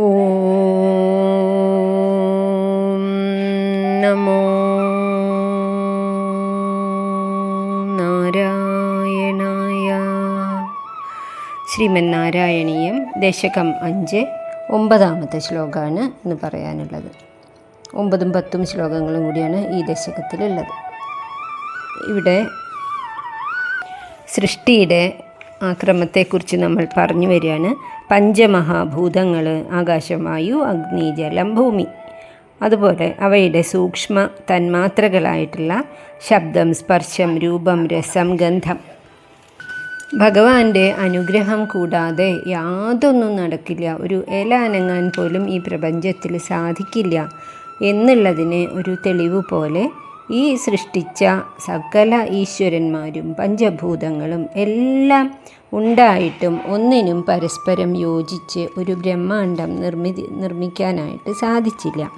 ഓം നമോ നാരായണായ. ശ്രീമന്നാരായണീയം ദശകം അഞ്ച് ഒമ്പതാമത്തെ ശ്ലോകമാണ് എന്ന് പറയാനുള്ളത്. ഒമ്പതും പത്തും ശ്ലോകങ്ങളും കൂടിയാണ് ഈ ദശകത്തിലുള്ളത്. ഇവിടെ സൃഷ്ടിയുടെ ക്രമത്തെക്കുറിച്ച് നമ്മൾ പറഞ്ഞു വരികയാണ്. പഞ്ചമഹാഭൂതങ്ങൾ ആകാശവായു അഗ്നി ജലം ഭൂമി അതുപോലെ അവയുടെ സൂക്ഷ്മ തന്മാത്രകളായിട്ടുള്ള ശബ്ദം സ്പർശം രൂപം രസം ഗന്ധം. ഭഗവാന്റെ അനുഗ്രഹം കൂടാതെ യാതൊന്നും നടക്കില്ല. ഒരു ഇല അനങ്ങാൻ പോലും ഈ പ്രപഞ്ചത്തിൽ സാധിക്കില്ല. എന്നുള്ളതിന് ഒരു തെളിവ് പോലെ ഈ സൃഷ്ടിച്ച സകല ഈശ്വരന്മാരും പഞ്ചഭൂതങ്ങളും എല്ലാം ഉണ്ടായിട്ടും ഒന്നിനും പരസ്പരം യോജിച്ച് ഒരു ബ്രഹ്മാണ്ടം നിർമ്മി നിർമ്മിക്കാനായിട്ട് സാധിച്ചില്ല.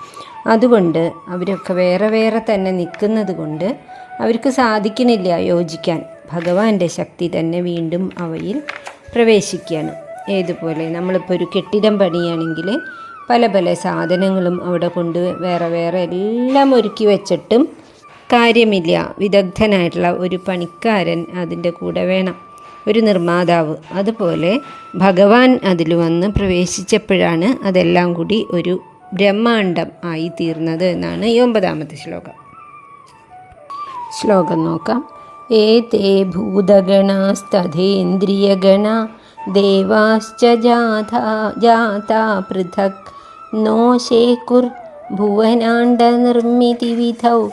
അതുകൊണ്ട് അവരൊക്കെ വേറെ വേറെ തന്നെ നിൽക്കുന്നത് കൊണ്ട് അവർക്ക് സാധിക്കുന്നില്ല യോജിക്കാൻ. ഭഗവാന്റെ ശക്തി തന്നെ വീണ്ടും അവയിൽ പ്രവേശിക്കുകയാണ്. ഏതുപോലെ നമ്മളിപ്പോൾ ഒരു കെട്ടിടം പണിയാണെങ്കിൽ പല പല സാധനങ്ങളും അവിടെ കൊണ്ട് വേറെ വേറെ എല്ലാം ഒരുക്കി വെച്ചിട്ടും കാര്യമില്ല. വിദഗ്ധനായിട്ടുള്ള ഒരു പണിക്കാരൻ അതിന്റെ കൂടെ വേണം. ഒരു നിർമ്മാതാവ്. അതുപോലെ ഭഗവാൻ അതിൽ വന്ന് പ്രവേശിച്ചപ്പോഴാണ് അതെല്ലാം കൂടി ഒരു ബ്രഹ്മാണ്ടം ആയി തീർന്നത് എന്നാണ് ഈ ഒമ്പതാമത്തെ ശ്ലോകം. ശ്ലോകം നോക്കാം. ഏതേ ഭൂതഗണാസ്തഥേന്ദ്രിയഗണ ദേവാശ്ച ജാഥാ ജാതാ പൃഥക് നോ ശേകുർ ഭുവനാണ്ഡനിർമ്മിതിവിധൗ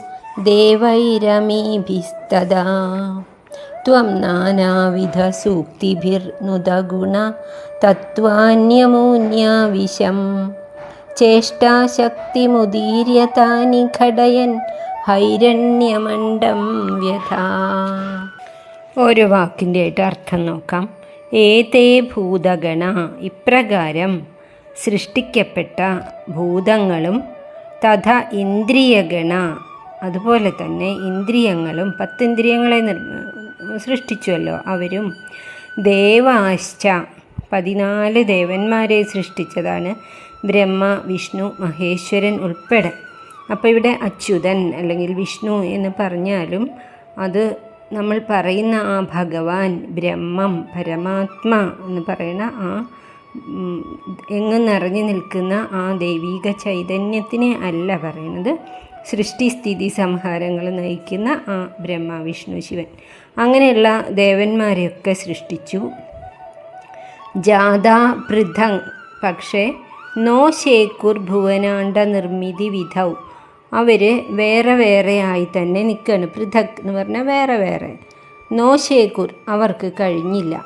ത്വം നാനാവിധസൂക്തിഭിർനുദഗുണ തത്വാന്യമൂന്യാവിശം ചേഷ്ടാശക്തിമുദീര്യ താനി ഘടയൻ ഹൈരണ്യമണ്ഡം വ്യഥാ. ഓരോ വാക്കിന്റെ ആയിട്ട് അർത്ഥം നോക്കാം. ഏതേ ഭൂതഗണ ഇപ്രകാരം സൃഷ്ടിക്കപ്പെട്ട ഭൂതങ്ങളും തഥ ഇന്ദ്രിയഗണ അതുപോലെ തന്നെ ഇന്ദ്രിയങ്ങളും പത്തിന്ദ്രിയങ്ങളെ സൃഷ്ടിച്ചുവല്ലോ അവരും. ദേവാശ്ച. പതിനാല് ദേവന്മാരെ സൃഷ്ടിച്ചതാണ് ബ്രഹ്മ വിഷ്ണു മഹേശ്വരൻ ഉൾപ്പെടെ. അപ്പോൾ ഇവിടെ അച്യുതൻ അല്ലെങ്കിൽ വിഷ്ണു എന്ന് പറഞ്ഞാലും അത് നമ്മൾ പറയുന്ന ആ ഭഗവാൻ ബ്രഹ്മം പരമാത്മ എന്ന് പറയുന്ന ആ എങ്ങും നിറഞ്ഞു നിൽക്കുന്ന ആ ദൈവീക ചൈതന്യത്തിനെ അല്ല പറയുന്നത്. സൃഷ്ടിസ്ഥിതി സംഹാരങ്ങൾ നയിക്കുന്ന ആ ബ്രഹ്മ വിഷ്ണു ശിവൻ. അങ്ങനെയുള്ള ദേവന്മാരെയൊക്കെ സൃഷ്ടിച്ചു. ജാഥാ പൃഥങ്. പക്ഷേ നോ ശേക്കുർ ഭുവനാണ്ട നിർമ്മിതി വിധൗ. അവർ വേറെ വേറെ ആയി തന്നെ നിൽക്കുകയാണ് പൃഥക് എന്ന് പറഞ്ഞാൽ വേറെ വേറെ. നോ ശേക്കുർ അവർക്ക് കഴിഞ്ഞില്ല.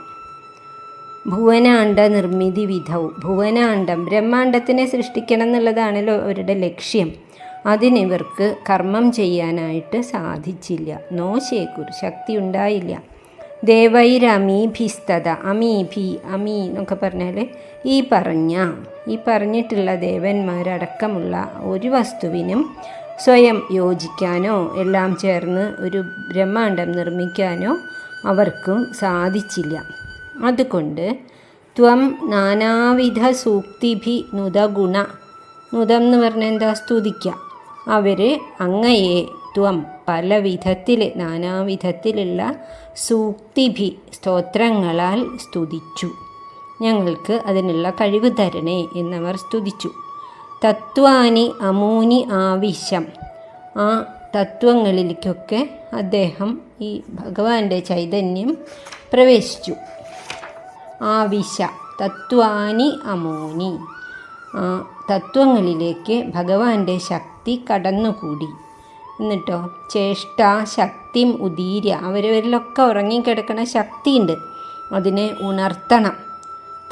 ഭുവനാണ്ട നിർമ്മിതി വിധൗ. ഭുവനാണ്ടം ബ്രഹ്മാണ്ടത്തിനെ സൃഷ്ടിക്കണം എന്നുള്ളതാണല്ലോ അവരുടെ ലക്ഷ്യം. അതിനിവർക്ക് കർമ്മം ചെയ്യാനായിട്ട് സാധിച്ചില്ല. നോശേക്കുർ ശക്തി ഉണ്ടായില്ല ദേവൈരമീഭിസ്തത അമീഭി അമീ എന്നൊക്കെ പറഞ്ഞാൽ ഈ പറഞ്ഞ ഈ പറഞ്ഞിട്ടുള്ള ദേവന്മാരടക്കമുള്ള ഒരു വസ്തുവിനും സ്വയം യോജിക്കാനോ എല്ലാം ചേർന്ന് ഒരു ബ്രഹ്മാണ്ടം നിർമ്മിക്കാനോ അവർക്കും സാധിച്ചില്ല. അതുകൊണ്ട് ത്വം നാനാവിധ സൂക്തിഭി നുതഗുണ നുതം എന്ന് പറഞ്ഞാൽ എന്താ? സ്തുതിക്കുക അവർ അങ്ങയെ ത്വം പല വിധത്തിൽ നാനാവിധത്തിലുള്ള സൂക്തിഭി സ്തോത്രങ്ങളാൽ സ്തുതിച്ചു. ഞങ്ങൾക്ക് അതിനുള്ള കഴിവ് തരണേ എന്നവർ സ്തുതിച്ചു. തത്വാനി അമൂനി ആവശ്യം. ആ തത്വങ്ങളിലേക്കൊക്കെ അദ്ദേഹം ഈ ഭഗവാന്റെ ചൈതന്യം പ്രവേശിച്ചു. ആവിശ തത്വാനി അമൂനി. ആ തത്വങ്ങളിലേക്ക് ഭഗവാന്റെ ശക്തി കടന്നുകൂടി. എന്നിട്ടോ ചേഷ്ട ശക്തിം ഉദീര്യ അവരവരിലൊക്കെ ഉറങ്ങിക്കിടക്കണ ശക്തിയുണ്ട്. അതിനെ ഉണർത്തണം.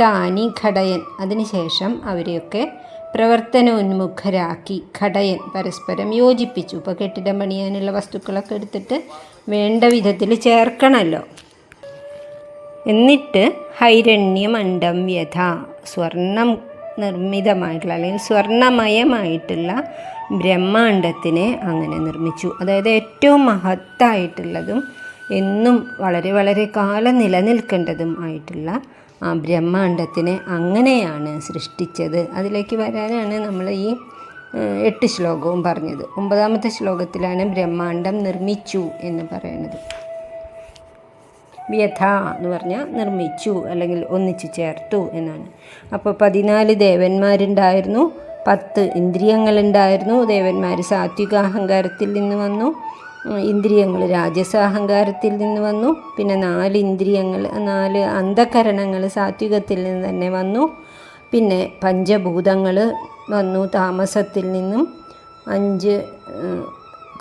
താനി ഘടയൻ. അതിനുശേഷം അവരെയൊക്കെ പ്രവർത്തനോന്മുഖരാക്കി ഘടയൻ പരസ്പരം യോജിപ്പിച്ചു. ഇപ്പോൾ കെട്ടിടം പണിയാനുള്ള വസ്തുക്കളൊക്കെ എടുത്തിട്ട് വേണ്ട വിധത്തിൽ ചേർക്കണമല്ലോ എന്നിട്ട് ഹൈരണ്യമണ്ഡം വ്യഥ. സ്വർണം നിർമ്മിതമായിട്ടുള്ള അല്ലെങ്കിൽ സ്വർണമയമായിട്ടുള്ള ബ്രഹ്മാണ്ടത്തിനെ അങ്ങനെ നിർമ്മിച്ചു. അതായത് ഏറ്റവും മഹത്തായിട്ടുള്ളതും എന്നും വളരെ വളരെ കാലം നിലനിൽക്കേണ്ടതും ആയിട്ടുള്ള ആ ബ്രഹ്മാണ്ടത്തിനെ അങ്ങനെയാണ് സൃഷ്ടിച്ചത്. അതിലേക്ക് വരാനാണ് നമ്മൾ ഈ എട്ട് ശ്ലോകവും പറഞ്ഞത്. ഒമ്പതാമത്തെ ശ്ലോകത്തിലാണ് ബ്രഹ്മാണ്ടം നിർമ്മിച്ചു എന്ന് പറയുന്നത്. വ്യഥ എന്ന് പറഞ്ഞാൽ നിർമ്മിച്ചു അല്ലെങ്കിൽ ഒന്നിച്ചു ചേർത്തു എന്നാണ്. അപ്പോൾ പതിനാല് ദേവന്മാരുണ്ടായിരുന്നു പത്ത് ഇന്ദ്രിയങ്ങളുണ്ടായിരുന്നു. ദേവന്മാർ സാത്വിക അഹങ്കാരത്തിൽ നിന്ന് വന്നു ഇന്ദ്രിയങ്ങൾ രാജസാഹങ്കാരത്തിൽ നിന്ന് വന്നു പിന്നെ നാല് ഇന്ദ്രിയങ്ങൾ നാല് അന്ധകരണങ്ങൾ സാത്വികത്തിൽ നിന്ന് തന്നെ വന്നു. പിന്നെ പഞ്ചഭൂതങ്ങൾ വന്നു താമസത്തിൽ നിന്നും അഞ്ച്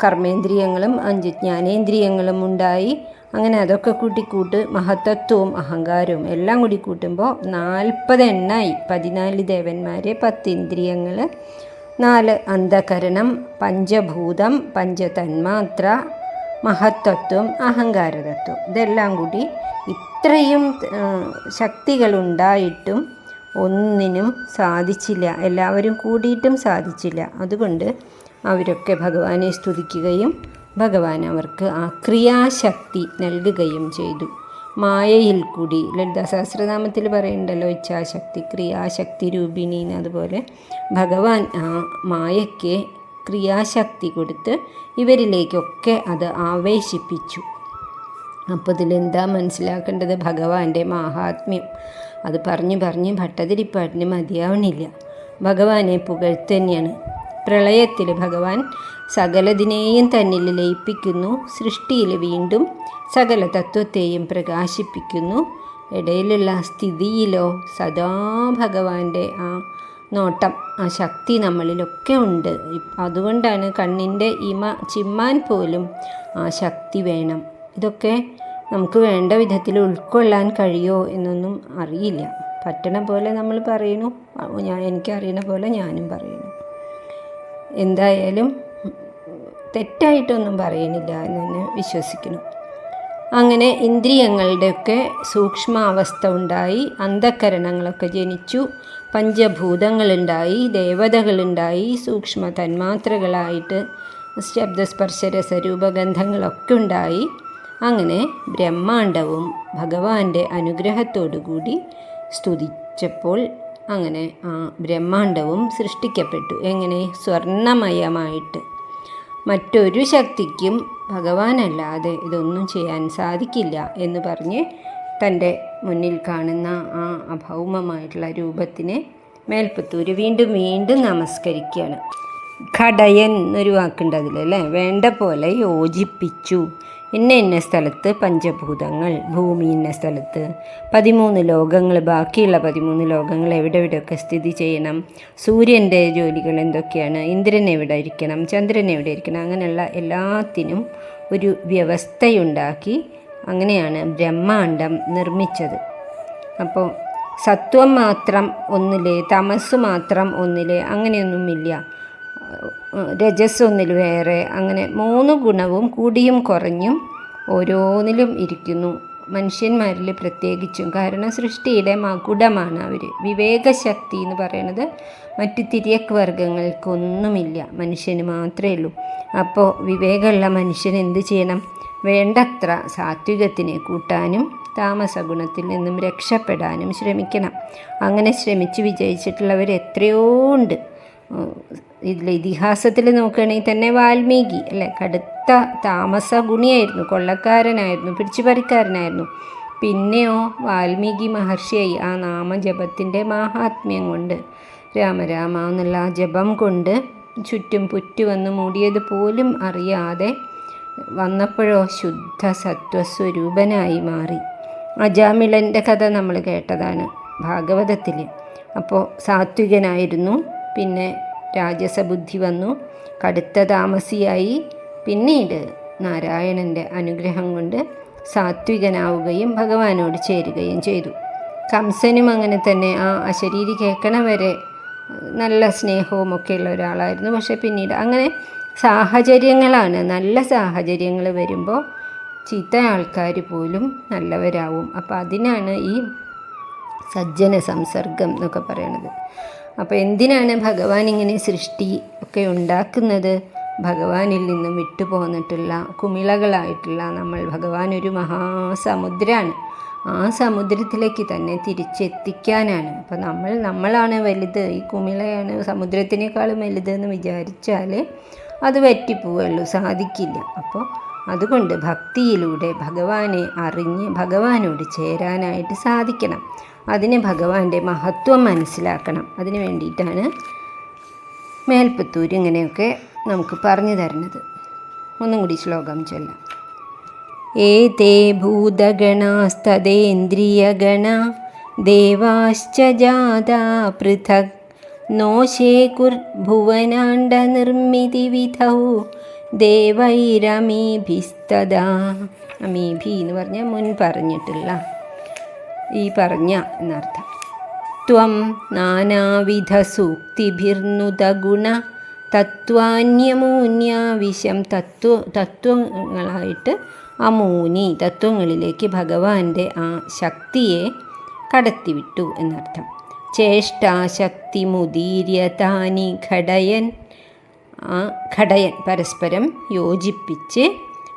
കർമ്മേന്ദ്രിയങ്ങളും അഞ്ച് ജ്ഞാനേന്ദ്രിയങ്ങളും ഉണ്ടായി. അങ്ങനെ അതൊക്കെ കൂട്ടിക്കൂട്ട് മഹത്തത്വവും അഹങ്കാരവും എല്ലാം കൂടി കൂട്ടുമ്പോൾ നാൽപ്പത് എണ്ണായി. പതിനാല് ദേവന്മാർ പത്ത് ഇന്ദ്രിയങ്ങൾ നാല് അന്ധകരണം പഞ്ചഭൂതം പഞ്ചതന്മാത്ര മഹത്തത്വം അഹങ്കാരതത്വം. ഇതെല്ലാം കൂടി ഇത്രയും ശക്തികളുണ്ടായിട്ടും ഒന്നിനും സാധിച്ചില്ല. എല്ലാവരും കൂടിയിട്ടും സാധിച്ചില്ല. അതുകൊണ്ട് അവരൊക്കെ ഭഗവാനെ സ്തുതിക്കുകയും ഭഗവാൻ അവർക്ക് ആ ക്രിയാശക്തി നൽകുകയും ചെയ്തു. മായയിൽ കൂടി ലളിതാ സഹസ്രനാമത്തിൽ പറയുന്നുണ്ടല്ലോ ഇച്ഛാശക്തി ക്രിയാശക്തി രൂപിണി അതുപോലെ ഭഗവാൻ ആ മായയ്ക്ക് ക്രിയാശക്തി കൊടുത്ത് ഇവരിലേക്കൊക്കെ അത് ആവേശിപ്പിച്ചു. അപ്പോൾ ഇതിലെന്താ മനസ്സിലാക്കേണ്ടത്? ഭഗവാന്റെ മാഹാത്മ്യം. അത് പറഞ്ഞു പറഞ്ഞ് ഭട്ടതിരിപ്പാട്ടിന് മതിയാവണില്ല. ഭഗവാനെ പുകഴ്ത്തന്നെയാണ് പ്രളയത്തിൽ ഭഗവാൻ സകലതിനെയും തന്നിൽ ലയിപ്പിക്കുന്നു സൃഷ്ടിയിൽ വീണ്ടും സകല തത്വത്തെയും പ്രകാശിപ്പിക്കുന്നു. ഇടയിലുള്ള സ്ഥിതിയിലോ സദാ ഭഗവാന്റെ ആ നോട്ടം ആ ശക്തി നമ്മളിലൊക്കെ ഉണ്ട്. അതുകൊണ്ടാണ് കണ്ണിന്റെ ഇമ ചിമ്മാൻ പോലും ആ ശക്തി വേണം. ഇതൊക്കെ നമുക്ക് വേണ്ട വിധത്തിൽ ഉൾക്കൊള്ളാൻ കഴിയോ എന്നൊന്നും അറിയില്ല. പറ്റണ പോലെ നമ്മൾ പറയുന്നു. ഞാൻ എനിക്കറിയണ പോലെ ഞാനും പറയുന്നു. എന്തായാലും തെറ്റായിട്ടൊന്നും പറയണില്ല എന്ന് തന്നെ വിശ്വസിക്കുന്നു. അങ്ങനെ ഇന്ദ്രിയങ്ങളുടെയൊക്കെ സൂക്ഷ്മാവസ്ഥ ഉണ്ടായി അന്ധകരണങ്ങളൊക്കെ ജനിച്ചു പഞ്ചഭൂതങ്ങളുണ്ടായി ദേവതകളുണ്ടായി സൂക്ഷ്മ തന്മാത്രകളായിട്ട് ശബ്ദസ്പർശ രസരൂപഗന്ധങ്ങളൊക്കെ ഉണ്ടായി. അങ്ങനെ ബ്രഹ്മാണ്ടവും ഭഗവാന്റെ അനുഗ്രഹത്തോടുകൂടി സ്തുതിച്ചപ്പോൾ അങ്ങനെ ആ ബ്രഹ്മാണ്ടവും സൃഷ്ടിക്കപ്പെട്ടു. എങ്ങനെ? സ്വർണമയമായിട്ട്. മറ്റൊരു ശക്തിക്കും ഭഗവാനല്ലാതെ ഇതൊന്നും ചെയ്യാൻ സാധിക്കില്ല എന്ന് പറഞ്ഞ് തന്റെ മുന്നിൽ കാണുന്ന ആ അഭൗമമായിട്ടുള്ള രൂപത്തിനെ മേൽപ്പത്തൂര് വീണ്ടും വീണ്ടും നമസ്കരിക്കുകയാണ്. ഘടയൻ എന്നൊരു വാക്കുണ്ട് അതിലല്ലേ വേണ്ട പോലെ യോജിപ്പിച്ചു. ഇന്ന ഇന്ന സ്ഥലത്ത് പഞ്ചഭൂതങ്ങൾ ഭൂമി ഇന്ന സ്ഥലത്ത്. പതിമൂന്ന് ലോകങ്ങൾ ബാക്കിയുള്ള പതിമൂന്ന് ലോകങ്ങൾ എവിടെ എവിടെയൊക്കെ സ്ഥിതി ചെയ്യണം? സൂര്യന്റെ ജോലികൾ എന്തൊക്കെയാണ്? ഇന്ദ്രൻ എവിടെ ഇരിക്കണം? ചന്ദ്രൻ എവിടെ ഇരിക്കണം? അങ്ങനെയുള്ള എല്ലാത്തിനും ഒരു വ്യവസ്ഥയുണ്ടാക്കി അങ്ങനെയാണ് ബ്രഹ്മാണ്ടം നിർമ്മിച്ചത്. അപ്പോൾ സത്വം മാത്രം ഒന്നിലെ തമസ് മാത്രം ഒന്നിലെ അങ്ങനെയൊന്നുമില്ല. രജസ് ഒന്നിൽ വേറെ. അങ്ങനെ മൂന്ന് ഗുണവും കൂടിയും കുറഞ്ഞും ഓരോന്നിലും ഇരിക്കുന്നു. മനുഷ്യന്മാരിൽ പ്രത്യേകിച്ചും. കാരണം സൃഷ്ടിയുടെ മകുടമാണ് അവർ. വിവേകശക്തി എന്ന് പറയുന്നത് മറ്റ് തിരിയക്ക് വർഗങ്ങൾക്കൊന്നുമില്ല മനുഷ്യന് മാത്രമേ ഉള്ളൂ. അപ്പോൾ വിവേകമുള്ള മനുഷ്യൻ എന്ത് ചെയ്യണം? വേണ്ടത്ര സാത്വികത്തിനെ കൂട്ടാനും താമസ ഗുണത്തിൽ നിന്നും രക്ഷപ്പെടാനും ശ്രമിക്കണം. അങ്ങനെ ശ്രമിച്ച് വിജയിച്ചിട്ടുള്ളവർ എത്രയോ ഉണ്ട്. ഇതിൽ ഇതിഹാസത്തിൽ നോക്കുകയാണെങ്കിൽ തന്നെ വാൽമീകി അല്ലേ? കടുത്ത താമസ ഗുണിയായിരുന്നു കൊള്ളക്കാരനായിരുന്നു പിടിച്ചുപറിക്കാരനായിരുന്നു. പിന്നെയോ വാൽമീകി മഹർഷിയായി ആ നാമജപത്തിന്റെ മാഹാത്മ്യം കൊണ്ട് രാമരാമ എന്നുള്ള ആ ജപം കൊണ്ട് ചുറ്റും പുറ്റു വന്ന് മൂടിയത് പോലും അറിയാതെ വന്നപ്പോഴോ ശുദ്ധ സത്വസ്വരൂപനായി മാറി. അജാമിളന്റെ കഥ നമ്മൾ കേട്ടതാണ് ഭാഗവതത്തിൽ. അപ്പോൾ സാത്വികനായിരുന്നു പിന്നെ രാജസബുദ്ധി വന്നു. കടുത്ത താമസിയായി. പിന്നീട് നാരായണന്റെ അനുഗ്രഹം കൊണ്ട് സാത്വികനാവുകയും ഭഗവാനോട് ചേരുകയും ചെയ്തു. കംസനും അങ്ങനെ തന്നെ ആ അശരീരി കേൾക്കണ വരെ നല്ല സ്നേഹവും ഒക്കെ ഉള്ള ഒരാളായിരുന്നു. പക്ഷെ പിന്നീട് അങ്ങനെ സാഹചര്യങ്ങളാണ്. നല്ല സാഹചര്യങ്ങൾ വരുമ്പോൾ ചീത്ത ആൾക്കാർ പോലും നല്ലവരാവും. അപ്പോൾ അതിനാണ് ഈ സജ്ജന സംസർഗം എന്നൊക്കെ പറയണത്. അപ്പോൾ എന്തിനാണ് ഭഗവാൻ ഇങ്ങനെ സൃഷ്ടി ഒക്കെ ഉണ്ടാക്കുന്നത്? ഭഗവാനിൽ നിന്നും വിട്ടുപോന്നിട്ടുള്ള കുമിളകളായിട്ടുള്ള നമ്മൾ ഭഗവാൻ ഒരു മഹാസമുദ്രമാണ് ആ സമുദ്രത്തിലേക്ക് തന്നെ തിരിച്ചെത്തിക്കാനാണ്. അപ്പോൾ നമ്മൾ നമ്മളാണ് വലുത്. ഈ കുമിളയാണ് സമുദ്രത്തിനേക്കാളും വലുതെന്ന് വിചാരിച്ചാൽ അത് വറ്റിപ്പോവുള്ളൂ സാധിക്കില്ല. അപ്പോൾ അതുകൊണ്ട് ഭക്തിയിലൂടെ ഭഗവാനെ അറിഞ്ഞ് ഭഗവാനോട് ചേരാനായിട്ട് സാധിക്കണം. അതിന് ഭഗവാന്റെ മഹത്വം മനസ്സിലാക്കണം. അതിന് വേണ്ടിയിട്ടാണ് മേൽപ്പത്തൂർ ഇങ്ങനെയൊക്കെ നമുക്ക് പറഞ്ഞു തരുന്നത്. ഒന്നും കൂടി ശ്ലോകം ചൊല്ലാം. ഏതേ ഭൂതഗണാസ്തദേന്ദ്രിയഗണ ദേവാശ്ച ജാതാ പൃഥക് വിധൗ ദേവൈരമീഭിസ്തദാ. അമീഭി എന്ന് പറഞ്ഞാൽ മുൻ പറഞ്ഞിട്ടുള്ള ഈ പറഞ്ഞ എന്നർത്ഥം. ത്വം നാനാവിധ സൂക്തിഭിർനുതഗുണ തത്വാന്യമൂന്യാവിശം തത്വ തത്വങ്ങളായിട്ട് അമൂനി തത്വങ്ങളിലേക്ക് ഭഗവാന്റെ ആ ശക്തിയെ കടത്തിവിട്ടു എന്നർത്ഥം. ചേഷ്ടാശക്തി മുദീര്യതാനി ഘടയൻ ആ ഘടയൻ പരസ്പരം യോജിപ്പിച്ച്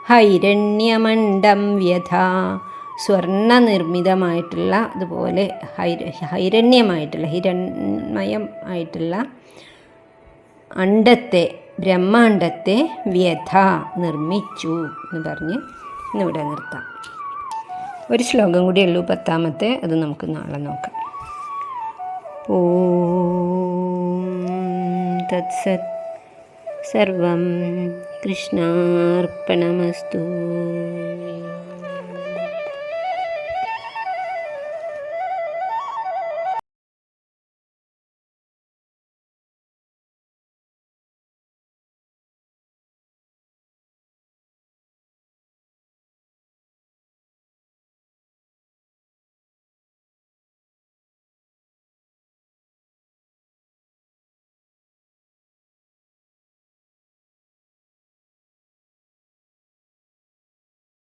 ഹൈരണ്യമണ്ഡം വ്യഥ സ്വർണ നിർമ്മിതമായിട്ടുള്ള അതുപോലെ ഹൈര ഹൈരണ്യമായിട്ടുള്ള ഹിരണ്മയം ആയിട്ടുള്ള അണ്ടത്തെ ബ്രഹ്മാണ്ടത്തെ വ്യഥ നിർമ്മിച്ചു എന്ന് പറഞ്ഞ് ഇന്നിവിടെ നിർത്താം. ഒരു ശ്ലോകം കൂടി ഉള്ളൂ പത്താമത്തെ അത് നമുക്ക് നാളെ നോക്കാം. ഓം തത്സത് സർവം കൃഷ്ണാർപ്പണമസ്തു.